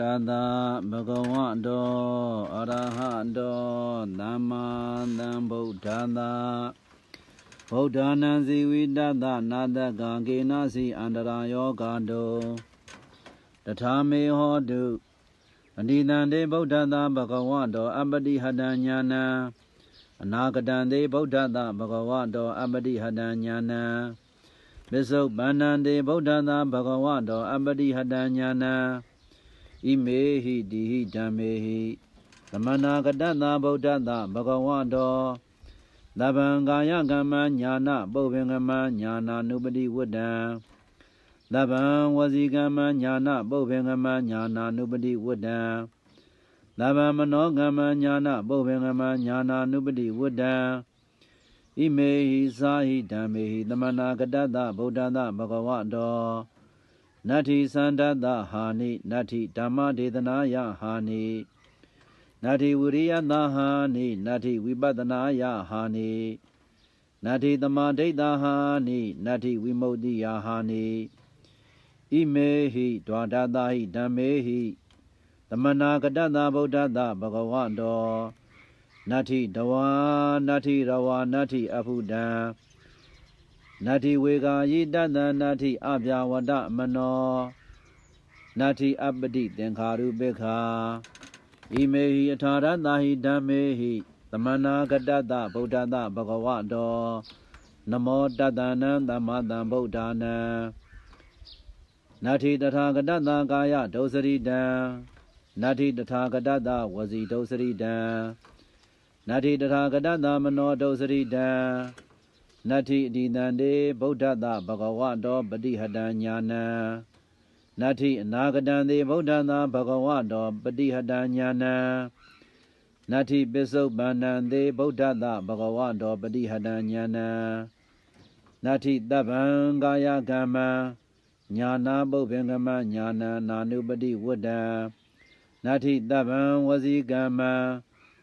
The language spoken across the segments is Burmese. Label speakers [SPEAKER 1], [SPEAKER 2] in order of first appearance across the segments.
[SPEAKER 1] တသဘဂဝတောအရဟတောသမ္မာသမ္ဗုဒ္ဓတ္တဗုဒ္ဓနံဇီဝိတတနာတကံကေနစီအန္တရာယောဂတောတထာမေဟောတုအနိတံတေဗုဒ္ဓတဘဂဝတောအပတိဟတံညာနံအနာဂတံတေဗုဒ္ဓတဘဂဝတောအပတိဟတံညာနံပစ္စုပန္နံတေဗုဒ္ဓသာဘဂဝတောအပတိဟတညာနံ ဣမေဟိတိဟိဓမ္မေဟိသမဏကတသာဗုဒ္ဓသာဘဂဝတောသဗ္ဗံကာယကမ္မညာနာပုဗ္ဗေကမ္မညာနာနုပတိဝတ္တံသဗ္ဗံဝစီကမ္မညာနာပုဗ္ဗေကမ္မညာနာနုပတိဝတ္တံသဗ္ဗံမနောကမ္မညာနာပုဗ္ဗေကမ္မညာနာနုပတိဝတ္တံဣမေဟိသာဟိဓမ္မေဟိသမနာကတ္တသဗုဒ္ဓသဘဂဝတော နတ္ထိသန္တတဟာနိနတ္ထိဓမ္မဒေသနာယဟာနိနတ္ထိဝိရိယသဟာနိနတ္ထိဝိပဿနာယဟာနိနတ္ထိသမာဓိတဟာနိနတ္ထိဝိမု ക്തി ယဟာနိဣမေဟိဒွါဒသဟိဓမ္မေဟိသမနာကတ္တသဗုဒ္ဓသဘဂဝတောနတ္ထိတဝါနတ္ထိရဝါနတ္ထိအဖုဒံ နတ္ထိဝေကာယိတတံနတ္ထိအပြာဝတမနောနတ္ထိအပတိသင်္ခါရုပေခာဣမေဟိအထာရတဟိဓမ္မေဟိသမနာကတ္တသဗုဒ္ဓတဘဂဝတောနမောတတ္တနံသမ္မာသမ္ဗုဒ္ဓနံနတ္ထိတထာဂတတကာယဒုစရိတံနတ္ထိတထာဂတတဝစီဒုစရိတံနတ္ထိတထာဂတသမနောဒုစရိတံ နတ္ထိအတိတံတေဗုဒ္ဓတဘဂဝတောပฏิဟတံညာနံနတ္ထိအနာဂတံတေဗုဒ္ဓသာဘဂဝတောပฏิဟတံညာနံနတ္ထိပစ္စုပန္နံတေဗုဒ္ဓတဘဂဝတောပฏิဟတံညာနံနတ္ထိတဗ္ဗံကာယကမ္မညာနာပုဗ္ဗေကမညာနာနာနုပတိဝတ္တံနတ္ထိတဗ္ဗံဝစီကမ္မ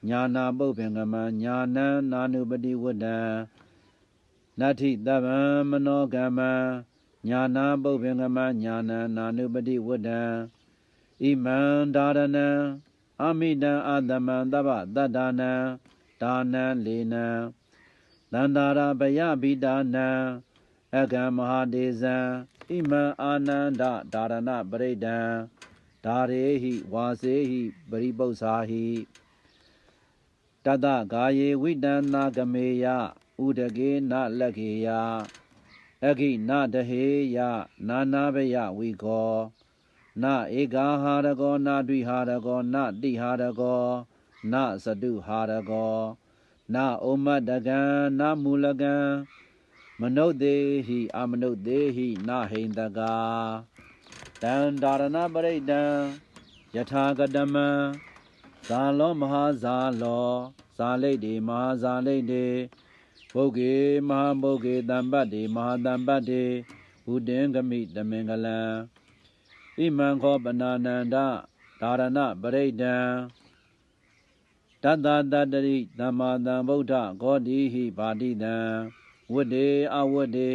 [SPEAKER 1] ညာနာပုပ္ပင်္ဂမညာနံနာနုပတိဝတ္တံ နတ္ထိတဗ္ဗံမနောကမ္မညာနာပုပ္ပင်္ဂမညာနံနာနုပတိဝတ္တံဣမံဒါရဏံအမိတံအာတမံတဗ္ဗတတ္တာနံဒါနံလေနံသန္တာရဗယဗိတာနံအကံမဟာဒေဇံဣမံအာနန္ဒဒါရဏပရိဒံဒါရေဟိဝါစေဟိပရိပု္ပ္ပာဟိတတဂာယေဝိတံနာကမေယ ဥဒကေနလက္ခေယအခိနတဟေယနာနာဘယဝိခောနဧကာဟာရကောနဒွိဟာရကောနတိဟာရကောနသတုဟာရကောနဩမတကံနမူလကံမနုဿေဟိအမနုဿေဟိနဟိန္တကာတံဒါရဏပရိဒံယထာကတမံဇာလောမဟာဇာလောဇာလိတ်တေမဟာဇာလိတ်တေ ဘုဂေမဟာဘုဂေတံပတ္တေမဟာတံပတ္တေဘုဒ္ဓင်္ဂမိတမင်္ဂလံဣမံခောပနာနန္ဒဒါရဏပရိဒံတတ္တတတ္တိသမ္မာသမ္ဗုဒ္ဓဂောတိဟိပါတိတံဝတ္တေအဝတ္တေ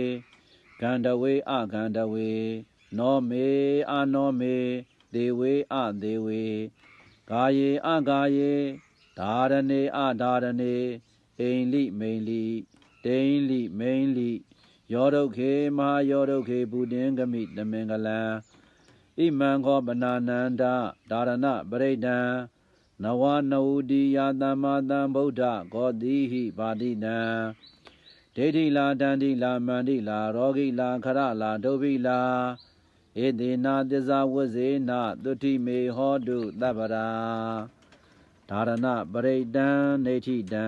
[SPEAKER 1] ဂန္ဓဝေအဂန္ဓဝေ နောမေအာနောမေဒေဝေအဒေဝေကာယေအကာယေဒါရဏေအဒါရဏေ အိန္လိမိန်လိတိန်လိမိန်လိယောဒုခေမဟာယောဒုခေဘုဒ္ဓင်္ဂမိတမင်္ဂလံဣမံခောပနာနန္ဒဒါရဏပရိဒံနဝနဝတိယသမ္မာသမ္ဗုဒ္ဓဂောတိဟိပါတိတံဒိဋ္ဌိလာတန္တိလာမန္တိလာရောဂိလာခရလာဒုဗိလာဧတေနာသစ္စာဝဇေနသုတိမေဟောတုသဗ္ဗရာ ဒါရဏပရိတံနေဋ္ဌိတံ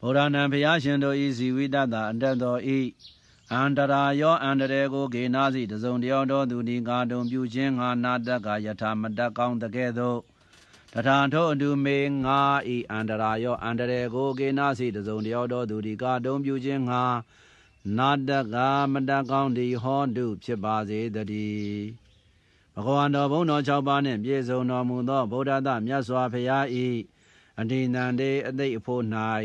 [SPEAKER 1] ဗုဒ္ဓနာဘုရားရှင်တို့ဤဇီဝိတတအတ္တတော်ဤအန္တရာယောအန္တရေကိုဂေနာစီတစုံတယောက်တော်သူဒီကာတုံပြုခြင်းငါနာတက်ကယထာမတက်ကောင်းတကဲ့သို့တထာထိုအတူမေငါဤအန္တရာယောအန္တရေကိုဂေနာစီတစုံတယောက်တော်သူဒီကာတုံပြုခြင်းငါ နာတကမတကောင်းဒီဟောတုဖြစ်ပါစေတည်းဘဂဝန္တော်ဘုန်းတော်၆ပါးနှင့်ပြည့်စုံတော်မူသောဗုဒ္ဓတမြတ်စွာဘုရားဤအဋ္ဌိနန္တေအသိအဖို့၌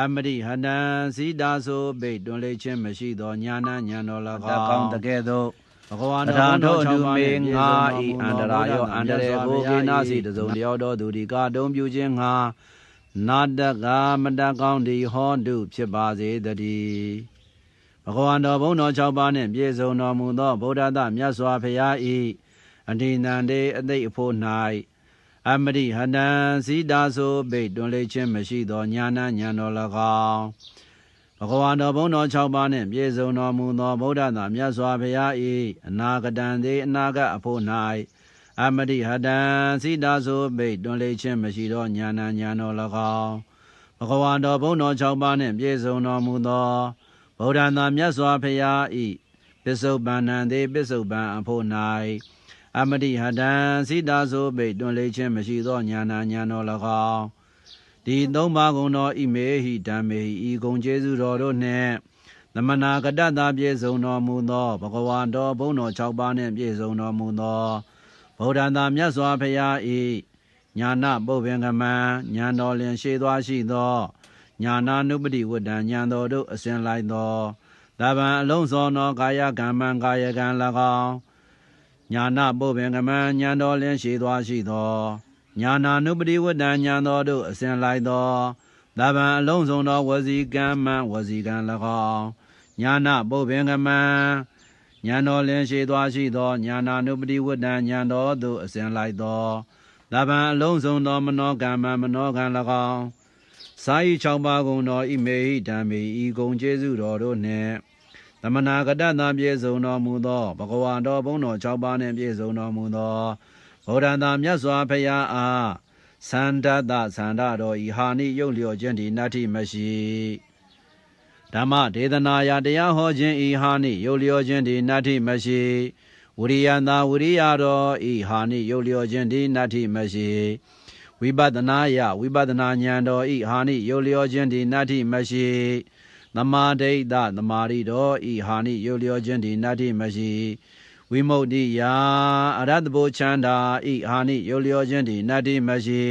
[SPEAKER 1] အမရိဟတံစီတာဆိုပိတ်တွင်လေခြင်းမရှိသောညာဏညာတော်၎င်းကောင်းတကဲ့သို့ဘဂဝါတော်တို့အတူမေငါဤအန္တရာယောအန္တရေကိုကိနာစီတစုံတယောက်တော်သူဒီကာတုံးပြုခြင်းငါနာတကမတကောင်းဒီဟောတုဖြစ်ပါစေတည်း ဘဂဝါတော်ဘုန်းတော်၆ပါးနှင့်ပြည့်စုံတော်မူသောဗုဒ္ဓတမြတ်စွာဘုရားဤအဋ္ဌိနန္တေအသိအဖို့၌အမရိဟတံစီတာဆိုပိတ်တွင်လေခြင်းမရှိသောညာဏညာတော်၎င်းဘဂဝါတော်ဘုန်းတော်၆ပါးနှင့်ပြည့်စုံတော်မူသောဗုဒ္ဓသာမြတ်စွာဘုရား၏အနာဂတံသေးအနာဂတ်အဖို့၌အမရိဟတံစီတာဆိုပိတ်တွင်လေခြင်းမရှိသောညာဏညာတော်၎င်းဘဂဝါတော်ဘုန်းတော်၆ပါးနှင့်ပြည့်စုံတော်မူသော ဗုဒ္ဓသာမြတ်စွာဘုရား၏ပစ္စုပန်နံသေးပစ္စုပန်အဖို့၌အမတိဟတံစိတာဆိုပိတ်တွင်လေခြင်းမရှိသောညာနာညာတော်၎င်းဒီသုံးပါးကုံတော်ဣမေဟိဓမ္မေဟိဤကုံကျေးဇူးတော်တို့နှင့်သမနာကတ္တတာပြည့်စုံတော်မူသောဘဂဝါတော်ဘုန်းတော်၆ပါးနှင့်ပြည့်စုံတော်မူသောဗုဒ္ဓံသာမြတ်စွာဘုရားဤညာနာပုဗ္ဗင်္ဂမံညာတော်လင်ရှေးသွားရှိသော ညာနာနုပတိဝတ္တံညာတော်တို့အစဉ်လိုက်သောတဗံအလုံးစုံသောကာယကံမံကာယကံ၎င်းညာနာပုဗ္ဗင်္ဂမံညာတော်လင်ရှေးသွားရှိသောညာနာနုပတိဝတ္တံညာတော်တို့အစဉ်လိုက်သောတဗံအလုံးစုံသောဝစီကံမံဝစီကံ၎င်းညာနာပုဗ္ဗင်္ဂမံညာတော်လင်ရှေသွားရှိသောညာနာနုပတိဝတ္တံညာတော်သို့အစဉ်လိုက်သောတဗံအလုံးစုံသောမနောကံမံမနောကံ၎င်း စာဤ၆ပါးကုန်သောဣမေဟိဓမ္မေဤကုံကျေးဇူးတော်တို့နှင့်သမနာကတ္တသာပြည့်စုံတော်မူသောဘဂဝါတော်ဘုန်းတော်၆ပါးနှင့်ပြည့်စုံတော်မူသောဗုဒ္ဓံသာမြတ်စွာဘုရားအားသန္တတသန္တတော်ဤဟာနိယုတ်လျော်ခြင်းဒီနတ္ထိမရှိဓမ္မဒေသနာယတရားဟောခြင်းဤဟာနိယုတ်လျော်ခြင်းဒီနတ္ထိမရှိဝိရိယံသာဝိရိယတော်ဤဟာနိယုတ်လျော်ခြင်းဒီနတ္ထိမရှိ ဝိပဿနာယဝိပဿနာဉာဏ်တော်ဤဟာနိယုတ်လျော်ခြင်းဒီနတ္ထိမရှိသမာဓိတသမာရိတော်ဤဟာနိယုတ်လျော်ခြင်းဒီနတ္ထိမရှိဝိမု ക്തി ယာအရတ္တဘောချန္တာဤဟာနိယုတ်လျော်ခြင်းဒီနတ္တိမရှိ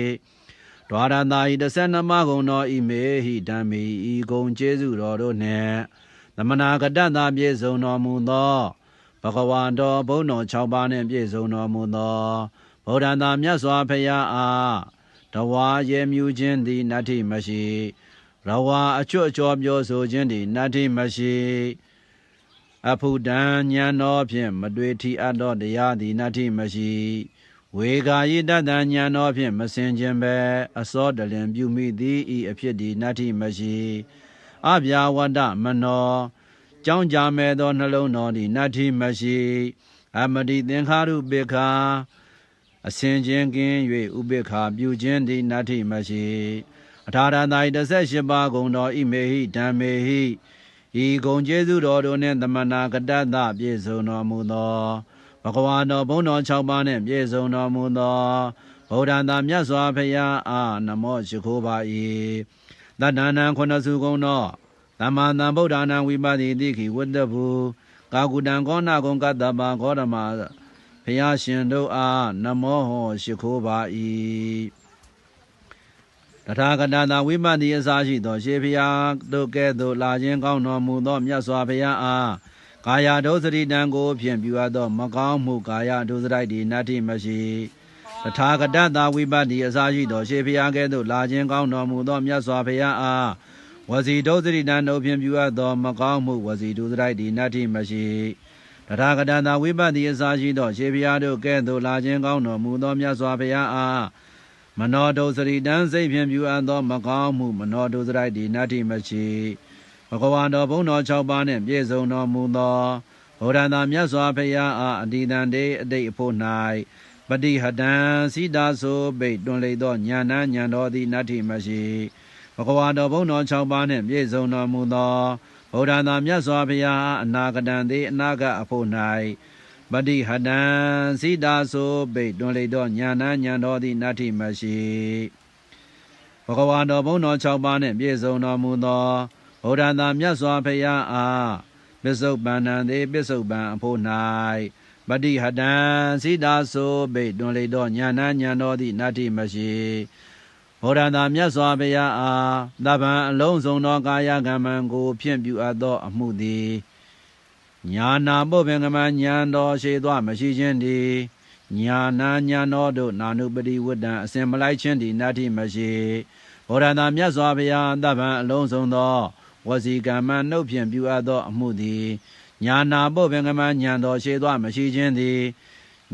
[SPEAKER 1] ဒွါရတာဤ12ပါးကုံတော်ဤမေဟိဓမ္မိဤကုံကျေးဇူးတော်တို့နှင့်သမနာကတ္တသာပြည့်စုံတော်မူသောဘဂဝါတော်ဘုန်းတော်6ပါးနှင့်ပြည့်စုံတော်မူသောဗုဒ္ဓံသာမြတ်စွာဘုရားအား တဝါရေမြူခြင်းသည်နတ္ထိမရှိရဝါအချွတ်အကျော်ပြောဆိုခြင်းသည်နတ္ထိမရှိအဖုဒံဉာဏ်တော်ဖြင့်မတွေ့ထီအပ်သောတရားသည်နတ္ထိမရှိဝေဂာယိတတဉာဏ်တော်ဖြင့်မစင်ခြင်းပဲအစောတလင်ပြုမိသည်ဤအဖြစ်သည်နတ္ထိမရှိအဗျာဝတ္တမနောကြောင်းကြမဲ့သောနှလုံးတော်သည်နတ္ထိမရှိ အမတိသင်္ခါရုပိခာ အစဉ်ချင်းကင်း၍ဥပိခာပြုခြင်းသည်နတ္ထိမရှိအထာရတိ18ပါးဂုံတော်ဣမေဟိဓမ္မေဟိဤဂုံကျေးဇူးတော်တို့နှင့်သမနာကတ္တသပြည့်စုံတော်မူသောဘဂဝါတော်ဘုန်းတော်6ပါးနှင့်ပြည့်စုံတော်မူသောဗုဒ္ဓံသာမြတ်စွာဘုရားအားနမောရှိခိုးပါ၏တတ္တနာခုနစုကုံတော်သမ္မာသမ္ဗုဒ္ဓနာဝိပါတိတိခိဝတ္တဘူကာကုတံကောနာကုံကတ္တပါဂေါရမ ဘုရားရှင်တို့အားနမောဟောရှိခိုးပါ၏တထာဂတသာဝိမတ်တိအစာရှိသောရှေဖျားတို့ကဲ့သို့လာခြင်းကောင်းတော်မူသောမြတ်စွာဘုရားအားကာယဒုစရိတံကိုဖြင့်ပြုအပ်သောမကောင်းမှုကာယဒုစရိုက်ဒီနတ္တိမရှိတထာဂတသာဝိပတ္တိအစာရှိသောရှေဖျားကဲ့သို့လာခြင်းကောင်းတော်မူသောမြတ်စွာဘုရားအားဝစီဒုစရိတံတို့ဖြင့်ပြုအပ်သောမကောင်းမှုဝစီဒုစရိုက်ဒီနတ္တိမရှိ တထာဂတသာဝိပတ္တိအစာရှိသောရှေဖျားတို့ကဲ့သို့လာခြင်းကောင်းတော်မူသောမြတ်စွာဘုရားအားမနောတုစရိတံစိတ်ဖြင့်ပြုအပ်သောမကောင်းမှုမနောတုစရိုက်ဒီနတ္တိမရှိဘဂဝါတော်ဘုန်းတော်6ပါးနှင့်ပြည့်စုံတော်မူသောဘုရားသာမြတ်စွာဘုရားအားအတ္တိတံတေအတိတ်အဖို့၌ပฏิဟတံစိတာဆိုပိတ်တွင်လေသောညာဏညာတော်သည်နတ္တိမရှိဘဂဝါတော်ဘုန်းတော်6ပါးနှင့်ပြည့်စုံတော်မူသော ဘုရားသာမြတ်စွာဘုရားအနာဂတံတေအနာဂတ်အဖို့၌ပฏิဟတံစိတာဆိုပိတ်တွင်လေသောညာဏညာတော်သည်နတ္ထိမရှိဘဂဝါတော်ဘုန်းတော်6ပါးနှင့်ပြည့်စုံတော်မူသောဗုဒ္ဓသာမြတ်စွာဘုရားအားပစ္စုပန်နံသေးပစ္စုပန်အဖို့၌ပฏิဟတံစိတာဆိုပိတ်တွင်လေသောညာဏညာတော်သည်နတ္ထိမရှိ ဗဗောဓတာမြတ်စွာဘုရားအားတပံအလုံးစုံသောကာယကမ္မံကိုဖြင့်ပြုအပ်သောအမှုသည်ညာနာပုပ္ပင်ကမညာတော်ရှိသောမရှိခြင်းသည်ညာနာညာတော်တို့နာနုပတိဝတ္တံအစဉ်မလိုက်ခြင်းသည်နတ္ထိမရှိဗောဓတာမြတ်စွာဘုရားတပံအလုံးစုံသောဝစီကမ္မံနှုတ်ဖြင့်ပြုအပ်သောအမှုသည်ညာနာပုပ္ပင်ကမညာတော်ရှိသောမရှိခြင်းသည်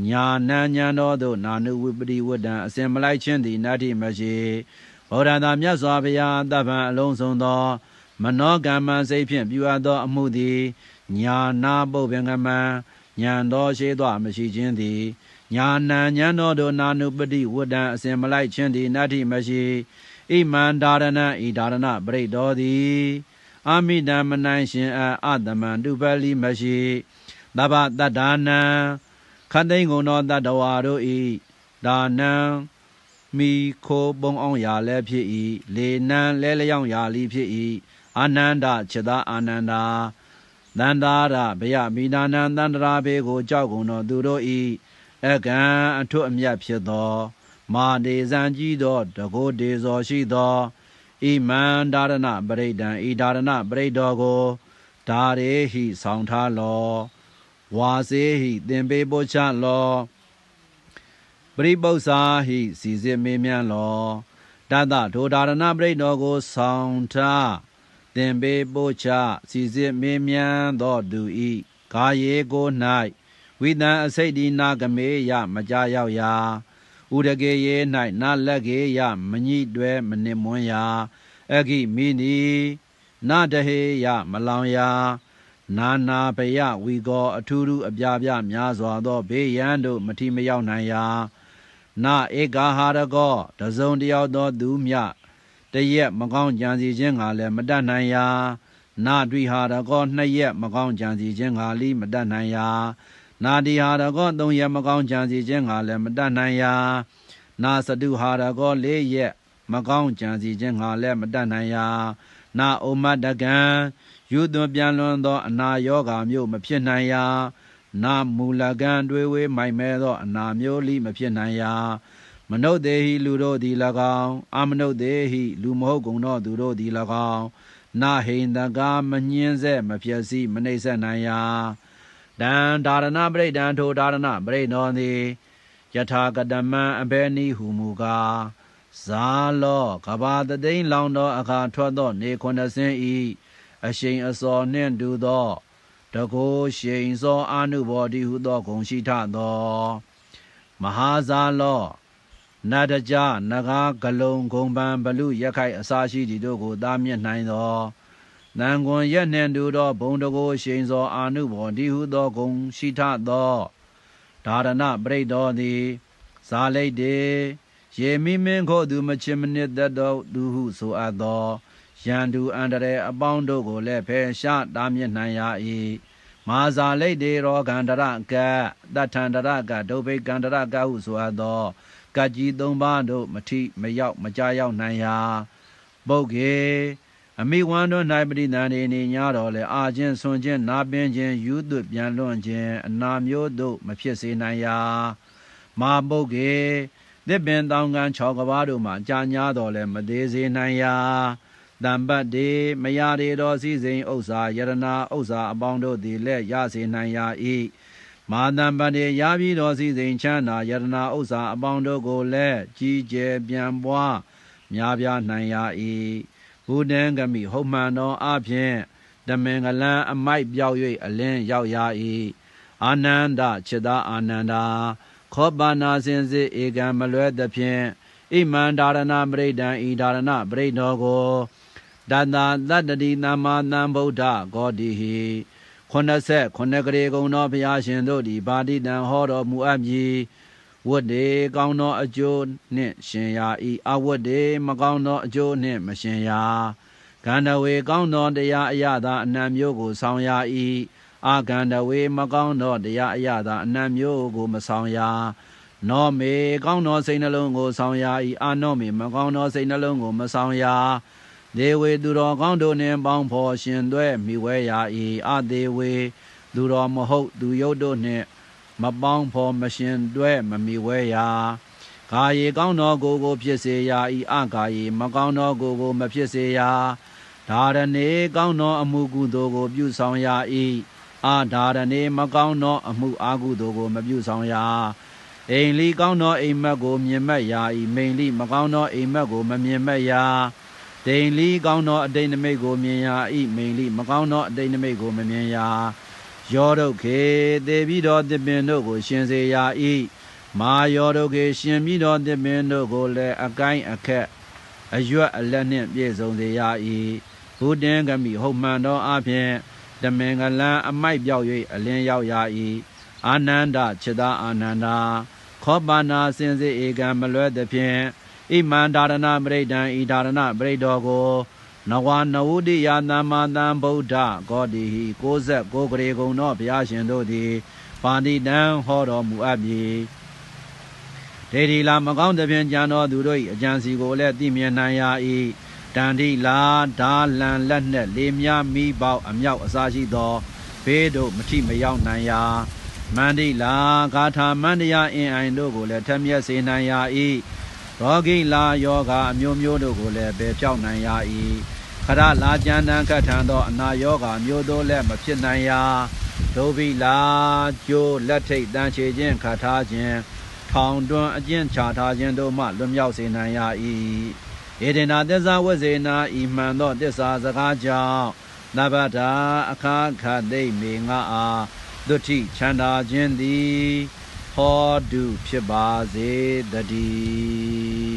[SPEAKER 1] ညာနာညာတော်တို့နာနုဝိပတိဝတ္တံအစဉ်မလိုက်ခြင်းသည်နတ္ထိမရှိဗောဓတာမြတ်စွာဘုရားတပံအလုံးစုံသော မနောကမ္မစိတ်ဖြင့်ပြုအပ်သောအမှုသည်ညာနာပုပ္ပင်ကမံဉာဏ်တော်ရှိသောမရှိခြင်းသည်ညာနံဉာဏ်တော်တို့နာနုပတိဝတ္တံအစဉ်မလိုက်ခြင်းသည်နတ္ထိမရှိဣမန္တာရဏဤဒါရဏပရိတော်သည်အာမိတံမနိုင်ရှင်အအတမံတုပလိမရှိသဗ္ဗတတ္တာနံ ခတ်သိင်္ဂုံသောတတ္တဝါတို့ဤဒါနံမိခိုးပုံအောင်ရာလည်းဖြစ်၏လေနံလဲလျောင်းရာလိဖြစ်၏အာနန္ဒจิตာအာနန္ဒာတန္တာရဘယမိနာနံတန္တရာဘေကိုကြောက်ကုန်သောသူတို့ဤအကံအထွတ်အမြတ်ဖြစ်သော မာဒေဇံကြီးသောတကိုးဒေဇော်ရှိသောဣမန္ဒါရဏပရိဒံဣဒါရဏပရိဒောကိုဒါရေဟိဆောင်ထားလော ဝါစေဟိသင်္ပေပုချလောပရိပု္ပ္ပာဟိစီစစ်မေးမြန်းလောတတဒိုဒါရဏပရိဒောကိုဆောင်ထားသင်္ပေပုချစီစစ်မေးမြန်းသောသူဤကာယေကို၌ဝိတံအစိတ်ဒီနာကမေယမကြရောက်ရာဥဒကေယေ၌နာလက်ကေယမညိတွဲမနစ်မွန်းရာအဂိမိနီနာတဟေယမလောင်ရာ နာနာဘယဝီကော အထူးထူးအပြားပြများစွာသောဘေးရန်တို့မထီမရောက်နိုင်ရာနာဧကာဟာရကောတစုံတယောက်သောသူမြတရက်မကောင်းကြံစီခြင်းကလည်းမတတ်နိုင်ရာနာဒွိဟာရကောနှစ်ရက်မကောင်းကြံစီခြင်းကလိမတတ်နိုင်ရာနာတိဟာရကောသုံးရက်မကောင်းကြံစီခြင်းကလည်းမတတ်နိုင်ရာနာစတုဟာရကောလေးရက်မကောင်းကြံစီခြင်းကလည်းမတတ်နိုင်ရာနာဩမတကံ ယူသွန်ပြန်လွန်သော အနာယောဂါမျိုးမဖြစ်နိုင်ရာနာမူလကံတွေဝေးမိုက်မဲသော အနာမျိုးလိမဖြစ်နိုင်ရာမနုဿေဟိလူတို့သည်၎င်းအမနုဿေဟိလူမဟုတ်ကုန်သောသူတို့သည်၎င်းနာဟိန္တကာမညင်းဆက်မဖြစ်စီမနှိမ့်ဆက်နိုင်ရာတံဒါရဏပရိဒံထိုဒါရဏပရိနောသည်ယထာကတမံအဘဲနိဟုမူကားဇာလောကဘာတသိန်းလောင်သောအခါထွက်သောနေခွန်စင်းဤ အရှိန်အစောနှင့်တူသောတကိုးရှိန်စောအာနုဘောတိဟုသောဂုံရှိထသော မဟာဇာလောနတကြနဂါဂလုံဂုံပံဘလူရက်ခိုက်အစာရှိသည်တို့ကိုတားမြစ်နိုင်သောတန်ကွန်ရက်နှင့်တူသောဘုံတကိုးရှိန်စောအာနုဘောတိဟုသောဂုံရှိထသောဒါရဏပရိဒောသည်ဇာလိတ်တေရေမိမင်းခို့သူမချင်မနစ်သက်သောသူဟုဆိုအပ်သော ရန်သူအန္တရာယ်အပေါင်းတို့ကိုလည်းဖယ်ရှားတားမြစ်နိုင်ရ၏မာဇာလိတ်တေရောဂန္တရကတထန္တရကဒုဗိကန္တရကဟုဆိုအပ်သောကကြီးသုံးပါးတို့မထိမရောက်မကြရောက်နိုင်ရာပုတ်ကေအမိဝမ်းတို့၌ပရိသန္တိနေညတော်လဲအာခြင်းဆွန်ခြင်းနာပင်ခြင်းယူသွပြန်လွန့်ခြင်းအနာမျိုးတို့မဖြစ်စေနိုင်ရာမာပုတ်ကေသစ်ပင်တောင်ကန်၆ကဘာတို့မှကြာညာတော်လဲမသေးစေနိုင်ရာ တံပတ်တေမယာတွေတော်စည်းစိမ်ဥစ္စာယရနာဥစ္စာအပေါင်းတို့သည်လည်းရစေနိုင်ရာ၏မာတံပတေရပြီးတော်စည်းစိမ်ချမ်းသာယရနာဥစ္စာအပေါင်းတို့ကိုလည်းကြီးကျယ်ပြန်ပွားများပြားနိုင်ရာ၏ဘုဒ္ဓံကမိဟုတ်မှန်သောအဖြင့်တမင်္ဂလံအမိုက်ပြောက်၍အလင်းရောက်ရာ၏အာနန္ဒจิตာအာနန္ဒာခောပါနာစင်စစ်ဧကံမလွဲသဖြင့်ဣမန္ဒါရဏပရိဒံဤဒါရဏပရိဒောကို တတသတ္တတိသမ္မာသံဗုဒ္ဓဂောတိဟိ89ခုနှစ်ကလေးကုံသောဘုရားရှင်တို့သည်ဗာတိတံဟောတော်မူအပ်မည်ဝတ်တေကောင်းသောအကျိုးနှင့်ရှင်ရာဤအဝတ်တေမကောင်းသောအကျိုးနှင့်မရှင်ရာကန္တဝေကောင်းသောတရားအရသာအနံမျိုးကိုဆောင်ရာဤအာကန္တဝေမကောင်းသောတရားအရသာအနံမျိုးကိုမဆောင်ရာနောမေကောင်းသောစိတ်နှလုံးကိုဆောင်ရာဤအာနောမေမကောင်းသောစိတ်နှလုံးကိုမဆောင်ရာ ဒေဝေသူတော်ကောင်းတို့နှင့်ပေါင်းဖော်ရှင်သွဲမိဝဲရာဤအသေးဝေသူတော်မဟုတ်သူယုတ်တို့နှင့်မပေါင်းဖော်မရှင်တွဲမမိဝဲရာကကာယေကောင်းသောကိုယ်ကိုဖြစ်စေရာဤအကာယေမကောင်းသောကိုယ်ကိုမဖြစ်စေရာဒါရဏေကောင်းသောအမှုကုသိုလ်ကို ပြုဆောင်ရာဤအာဒါရဏေမကောင်းသောအမှုအာကုသိုလ်ကို မပြုဆောင်ရာအိမ်လီကောင်းသောအိမ်မက်ကိုမြင်မက်ရာဤမိန်လီမကောင်းသောအိမ်မက်ကိုမမြင်မက်ရာ ဒိန်လီကောင်းသောအတိတ်နမိတ်ကိုမြင်ရာဤမိန်လီမကောင်းသောအတိတ်နမိတ်ကိုမမြင်ရာယောဒုက္ခေသေပြီးသောတပင်တို့ကို ရှင်စေရာဤမာယောဒုကေရှင်မိတော်တပင်တို့ကိုလည်းအကိုင်းအခက်အရွက်အလက်နှင့်ပြည့်စုံစေရ၏ဘုဒ္ဓင်္ဂမိဟုတ်မှန်သောအဖြင့်တမင်္ဂလံအမိုက်ပြောက်၍အလင်းရောက်ရ၏အာနန္ဒခြေသာအာနန္ဒာခောပါနာစင်စစ်ဧကံမလွဲသဖြင့် ဣမန္တာရဏပရိဒံဤဒါရဏပရိဒောကိုနဝနဝုတိယသမ္မာတံဗုဒ္ဓဂောတိဟိ69ကရေကုံသောဘုရားရှင်တို့သည်ပါဏိတံဟောတော်မူအပ်မည်ဒေဒီလာမကောင်းသဖြင့်ကြံတော်သူတို့၏အကြံစီကိုလည်းသိမြင်နိုင်ရ၏တန်တိလာဓာလံလက်နှက်လေးများမိပေါအမြောက်အစားရှိသောဘေးတို့မထိမရောက်နိုင်ရာမန္တိလာဂါထာမန္တရာအင်အိုင်တို့ကိုလည်းထက်မြက်စေနိုင်ရ၏ ရောဂိလာယောဂအမျိုးမျိုးတို့ကိုလည်းပယ်ဖြောက်နိုင်ရ၏ခရလာကြံတန်ခတ်ထန်သောအနာယောဂမျိုးတို့လည်းမဖြစ်နိုင်ရာဒုဗိလာကျိုးလက်ထိတ်တန်ချေခြင်းခတ်ထားခြင်းထောင်တွန်းအကျင့်ချထားခြင်းတို့မှလွတ်မြောက်စေနိုင်ရ၏ဧဒေနာသစ္စာဝဇေနာဤမှန်သောသစ္စာစကားကြောင့်နဗ္ဗတာအခါခသိမ့်မေငါအားဒုတိချန္တာခြင်းသည် ဟောတုဖြစ်ပါစေတည်း